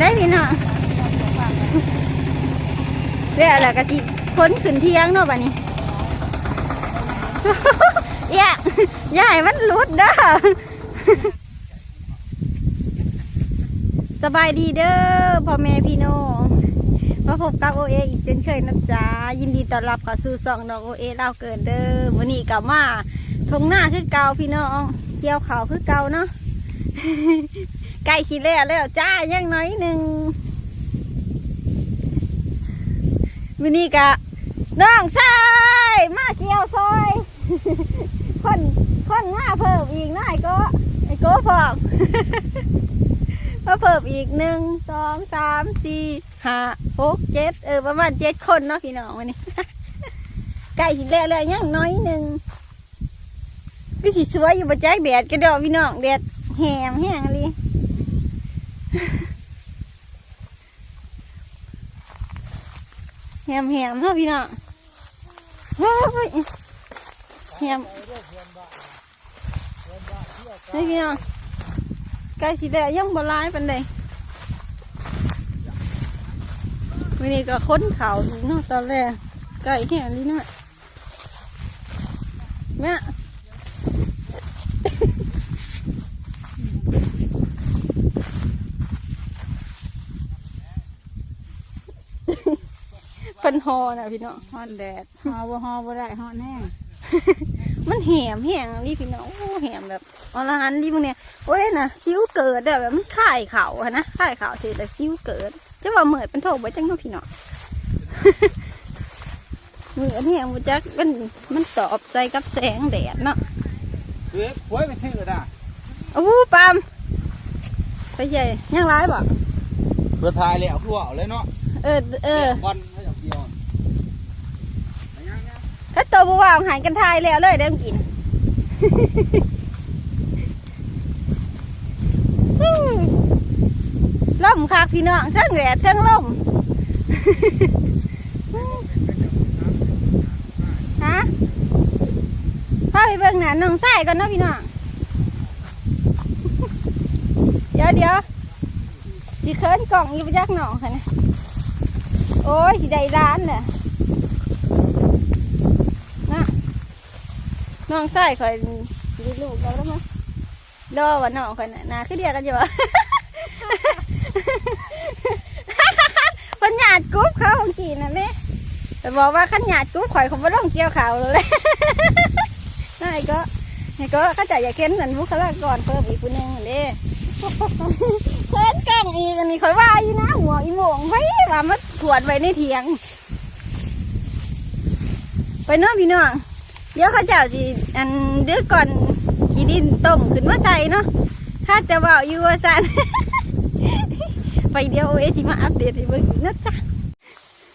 ได้พี่น้องเรื่องอะไรกะทิค้นขึ้นเที่ยงเนาะบัดนี้อย่าอย่าให้มันหลุดเด้อสบายดีเด้อพ่อแม่พี่น้องมาพบกับโอเออีกเช่นเคยนะจ๊ะยินดีต้อนรับเข้าสู่สองน้องโอเอเล่าเกินเด้อวันนี้กลับมาทงหน้าคือเก่าพี่น้องเกี่ยวเขาวคือเก่าเนาะ ใกล้สิแล้วแล้วจ้ายังน้อยหนึ่งวันนี้กะน้องชายมาเกี่ยวซอย คนคนมาเพิ่มอีกหน่อยก็ไอ้โก้พอกมาเพิ่มอีกหนึ่งสองสามสี่ห้าหกเจ็ดเออประมาณเจ็ดคนเนาะพี่น้องวันนี้ใกล้สิแล้วแล้วยังน้อยหนึ่งพี่สิสวยอยู่บนแจ๊กแดดกระดอกพี่น้องแดดแหมแห้งเลย แหมแหมเนาะพี่น้องเฮ้ยแหมเฮ้ยพี่น้องใกล้สิแล้วยังบ่ร้ายเปันใดวันนี้ก็ค้นเขาดูเนาะตอนแรกใกล้แค่นี้เนาะแม่ เป็นฮอนะพี่น้อง ฮอนแดดฮอบ่ฮอบ่ได้ฮอนแห้งมันแหมแหงนี่พี่น้องโอ้แหมแบบอรหันต์นี่พวกเนี้ยโอ้ยนะซิ้วเกิดอะแบบมันข่ายเขาอะนะข่ายเขาเสร็จแล้วซิ้วเกิดจะว่าเหมือนเป็นโถบ่จังเนาะพี่น้องเหมือนแหงบ่จักมันมันตอบใจกับแสงแดดเนาะเฮ้ยหวยไปซื้อด่ะโอ้ปามไปใหญ่ยังร้ายบ่เพื่อทายเลยเอาทั่วเอาเลยเนาะเออเออบอลให้เอาเกี่ยวไปยังยัง ถ้าตัวบ่ว่างหายกันทายแล้วเลยเด้มกินล่มคักพี่น้องเทั้งแดดเทั้งล่มฮะพาไปเบิ่งหนาน้องไส้ก่อนเนาะพี่น้องเดี๋ยวเดี๋ยวสิเคินกล่องยู่ไปจักหน่องค่ะนะโอ้ยสิได้ร้านเนี่ยนะ น้องไส้คอยด้ลูกเราแล้วมั้ยรอว่าน้องคอยน่ะนาคือเดียกันอยู่วะคนหยาดกรุ๊ปเขาของจีนนะแม่แต่บอกว่าขันหยาดกรุ๊ปข่อยเขาไม่ต้องเกี่ยวเขาเลยนายก็นายก็เข้าใจอย่าเค้นเหมือนบุคลากรเพิ่มอีกคนนึงเด้เค้นกล้องอีกอันนี้ข่อยว่าอยู่นะหัวอีโมงไว้ว่ามันถวดไว้ในเถียง ไปเน้องพี่น้อง เดี๋ยวเขาเจ้าสิอันเดือก่อนขี้ดินต้มขึ้นมาใส่เนาะถ้าจะว่าอยู่ว่าสันไปเดียวโอเอสิมาอัปเดตให้เบิ่งนะจ๊ะ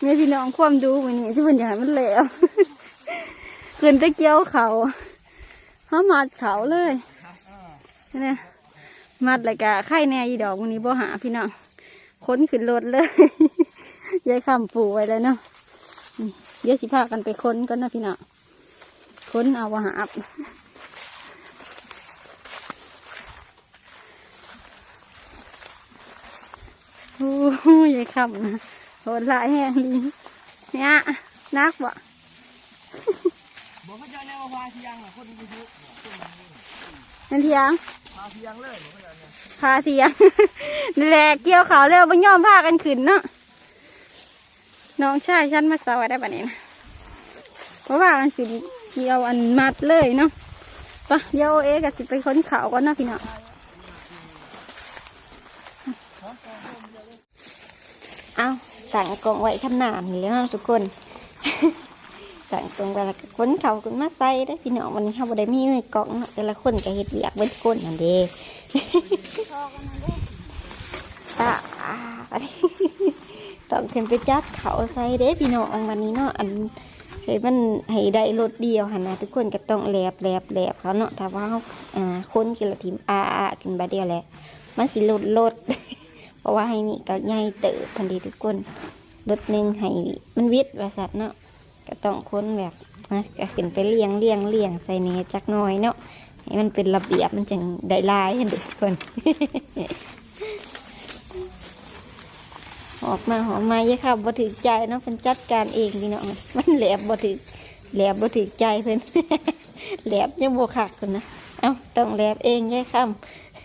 แม่พี่น้องความดูมันนี่ที่มันอยากให้มันเหลวขึ้นตะเกียวเขาเขามัดเขาเลยเนี่ยมัดเลยกะไข่แน่อีดอกวันนี้บ่หาพี่น้องค้นขึ้นรถเลยยายคำปูไว้แล้วเนาะเดี๋ยวสิพากันไปค้นกันนะพี่น้อง ค้นเอาหาบโอ้ยยายคำนะโหดหลายแห้งดีเนี่ยนักบ่บอกเขาจะเนี่ยว่าเทียงอะคนที่ซื้อนั่นเทียงพาเทียงเลยบอกเขาเนี่ยพาเทียงนี่แหละเกี่ยวเขาแล้วบ่ยอมพากันขึ้นเนาะน้องชายฉันมาสวัสได้ปะเนี่ยนะเพราะว่ามันขึ้น เกี่ยวอันมัดเลยเนาะไปะเดี๋ยวเอ๊กับสิไปค้นเขาก่อนนะพี่น้องเอาสั่งกล่องไว้ขนาดนี้แล้วเนาะทุกคนสั่งกล่องไว้แล้วก็ค้นเขาขึ้นมาใส่ได้พี่น้องวันนี้เขาบ่ได้มีไว้กล่องนะแต่ละคนก็เฮ็ดเวียกเว้นคนนั่นเด้อ่าต้องขึ้นไปจัดเขาใส่เด้พี่น้องวันนี้เนาะอัน เฮ้มันให้ได้รถเดียวหันนะทุกคนก็ต้องแลบแลบแลบเขาเนาะถ้าว่าเขาอ่าคนกินละทีมอาอากินบาเดียวแหละมันสิลดลดเพราะว่าให้นี่ก็ใหญ่เติบพันดีทุกคนรถหนึ่งให้มันวิทย์บริษัทเนาะก็ต้องค้นแบบนะก็ขึ้นไปเลี้ยงเลี้ยงเลี้ยงใส่เนจักน้อยเนาะให้มันเป็นระเบียบมันจึงได้ลายเห็นทุกคน ออกมาหอมมาเยอะค่ะบ่ถือใจเนาะเพิ่นจัดการเองพี่น้องมันแหลบบ่ถือแหลบบ่ถือใจเพิ่นแหลบยังบ่คักเพิ่นนะเอ้าต้องแหลบเองยายค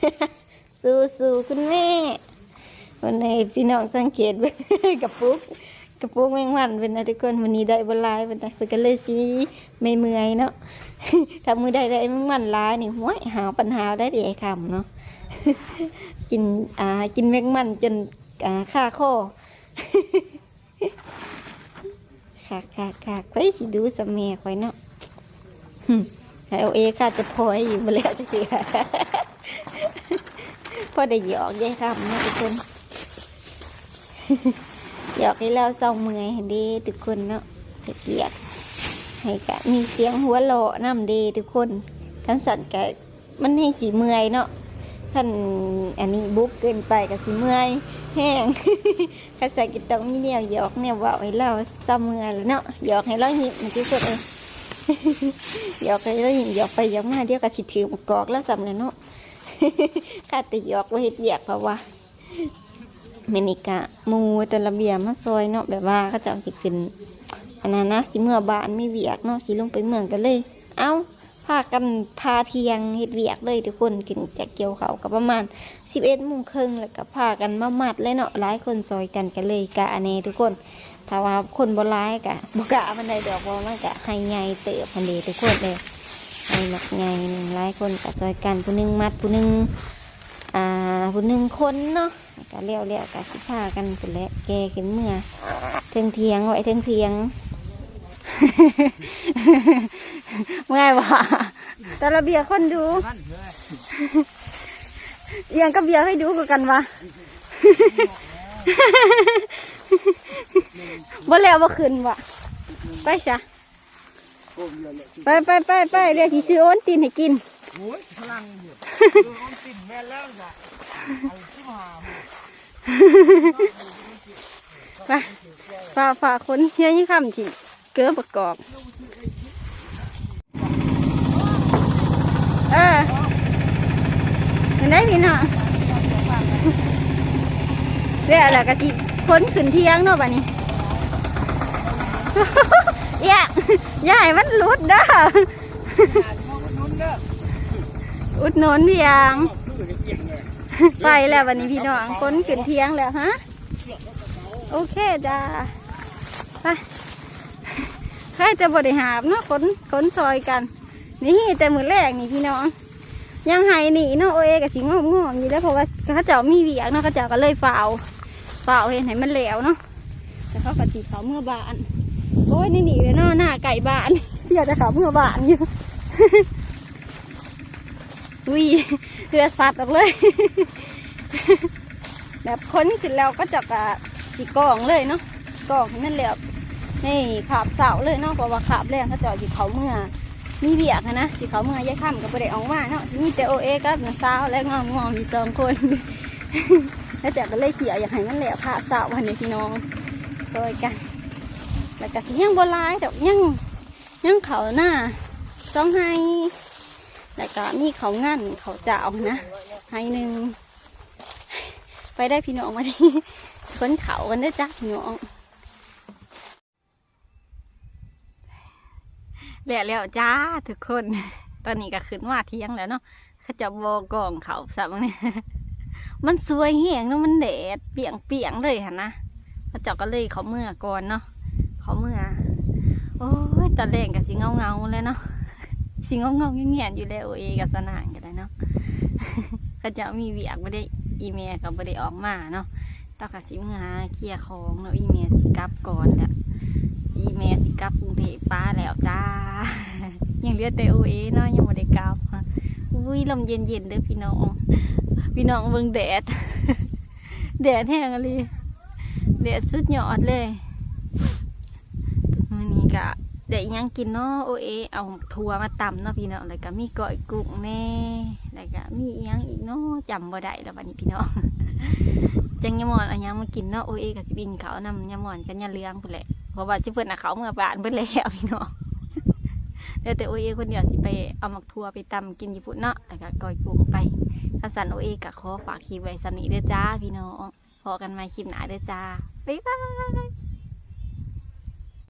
ำสู้สู้คุณแม่วันนี้พี่น้องสังเกตเบิ่งกระปุกกระปุกแมงวันเป็นนะทุกคนวันนี้ได้บ่หลายเป็นนะเพิ่นก็เลยสิไม่เมื่อยเนาะถ้ามือได้ได้แมงวันลายนี่ห้วยหาปัญหาได้ดีไอ้คำเนาะกินอ่ากินแมงมันจน ค่าข้อค่ะค่ะค่ะไปสิดูสมัยข่อยเนาะหึให้เอเอค่ะจะพอยอยู่มาแล้วจะเสียพอได้หยอกได้ครับนะทุกคนหยอกให้เราเศร้าเมื่อยให้ดีทุกคนเนาะเฮ็ดเกียกให้กะมีเสียงหัวเราะน้ำดีทุกคนขันสั่นกะมันให้สีเมื่อยเนาะ ท่านอันนี้บุ๊กเกินไปกับสีเมื่อยแห้งข้าใส่กินต้องมีแนวหยอกแนวเว่าให้เราเศร้าเมื่อยแล้วเนาะหยอกให้เราหยิบมันที่สุดเลยหยอกให้เราหยิบหยอกไปหยอกมาเดี๋ยวก็สิถือมกอกแล้วสำเลยเนาะข้าแต่หยอกว่าเฮ็ดเวียกเพราะว่าเมนิกะมูแต่ละเบียมาซอยเนาะแบบว่าเขาเจะสิขึ้นอันนั้นนะสิเมื่อบานไม่เวียกเนาะสิลงไปเมืองกันเลย เอ้าากันพาเทียงเฮ็ดเวียกเลยทุกคนกินจากเกี่ยวเขากับประมาณสิบเอ็ดโมงครึ่งแล้วก็พากันมามัดเลยเนาะหลายคนซอยกันกันเลยกะอันนี้ทุกคนถ้าว่าคนบ่ร้ายกะบ่กะมันได้ดอกบ่มันกะให้ใหญ่เติบพันเดทุกคนเลยให้หมักใหญ่หนึ่งหลายคนกะซอยกันผู้หนึงมัดผู้หนึงอ่าผู้หนึ่งคนเนาะก็เลี้ยวเลี้ยวกับสิพากันไปแหละแกขึ้นเมื่อเทิงเทียงไว้เทิงเทียง เมื่อยบ่แต่ละเบียร์คนดูนั่นเลยเอียงก็เบียร์ให้ดูกันกันวะบ่แล้วบ่ขึ้นวะไปจ้ะโอ้ยเลยไปไปไปไปเดี๋ยวที่ซื้อโอนตีนให้กินโอ้ยพลังอยู่ดูออมสินแม่นแล้วจ้ะเอาชิมหาหมู่ไปฝ่าฝ่าคนเฮียยี่คำที่เกลือประกอบ เออเห็น ได้พี่น้องเรียกอะไรกะทิคนขึ้นเที่ยงเนาะบัดนี้อย่าอย่าให้มันหลุดเด้อนุ่นเด้ออุดหนุนพี่ยังคือจะเกี่ยงเลยไปแล้ววันนี้พี่น้องคนขึ้นเที่ยงแล้วฮะโอเคจ้าไปใครจะบริหารเนาะขนขนซอยกัน นี่แต่มือแรกนี่พี่น้อง ยังไห้หนีเนาะโอเอกับสิงอมงอมอยู่แล้วเพราะว่าเขาเจ้ามีเวียกเนาะเขาเจ้าก็เลยฝ่าวฝ่าวเห็นให้มันเหลวเนาะแต่เขาก็จีเขาเมื่อบานโอ้ยนี่หนีเลยเนาะหน้าไก่บานอยากจะเขาเมื่อบานอยู่วิเรือสัตว์ออกเลย แบบค้นขึ้นแล้วก็จะกะสีกองเลยเนาะกองให้มันเหลวนี่ขาบเสาเลยเนาะเพราะว่าขาบแรงเขาเจ้าะสีเขาเมื่อ มีเบียกอะนะสีเขาเมื่อยายข้ามกับประเดี๋ยวออกมาเนาะมีแต่โอเอกับน้าสาวและงอมงอมมีสองคนแล้วจากก็เลยเขี่ยอยากให้มันเหลวขาบเสาวันนี้พี่น้องซอยกัน แล้วก็สิยังโบรายดอกยังยังเขาหน้าต้องให้แล้วก็มีเขางั้นเขาเจ้านะให้หนึ่งไปได้พี่น้องมาดิค้นเขากันได้จ้าพี่น้อง แล้วแล้วจ้าทุกคน ตอนนี้ก็ขึ้นว่าเที่ยงแล้วเนาะเขาจะบอกองเขาสับเนี่ยมันสวยแห้งเนาะมันแดดเปียงเปียงเลยค่ะนะเขาเจ้าก็เลยเขาเมื่อก่อนเนาะเขาเมื่อ โอ้ยตอนแรกก็สิเงาเงาเลยเนาะสิเงาเงาเงียบอยู่แล้วเอกับสนานกันเลยเนาะเขาจะมีเวียกไม่ได้อีเมลก็ไม่ได้ออกมาเนาะต้องกับสิมือหาเคลียร์ของเนาะอีเมลสิกลับก่อนแล้ว อีเมลสิกลับกรุงเทพป้าแล้วจ้า ยังเหลือแต่โอเอเนาะยังไม่ได้กลับอุ้ยลมเย็นๆเด้อพี่น้อง พี่น้องเบิ่งแดด แดดแห้งอะไรแดดสุดยอดเลยมื้อนี้ก็ได้อิหยังกินเนาะโอเอเอาทัวมาตำเนาะพี่น้องแล้วก็มีก้อยกุ้งแน่แล้วก็มียังอีกเนาะจำบ่ได้แล้วบัดนี้พี่น้องจังยามอนอาหยังมากินเนาะโอเอกับจิบินเขานำยามอนกันยาเลี้ยงพุ่นแหละ เพราะว่าชิเพิ่นน่ะเขาเมื่อบานเพิ่นแล้วพี่น้องเดี๋ยวแต่โอเอคนเดียวสิไปเอามักทัวไปตำกินญี่ปุ่นเนาะแล้วก็กอยกุ้งไปถ้าสันโอเอกับขอฝากคลิปไว้สำนี้เด้อจ้าพี่น้องพอกันใหม่คลิปหน้าเด้อจ้าบ๊ายบาย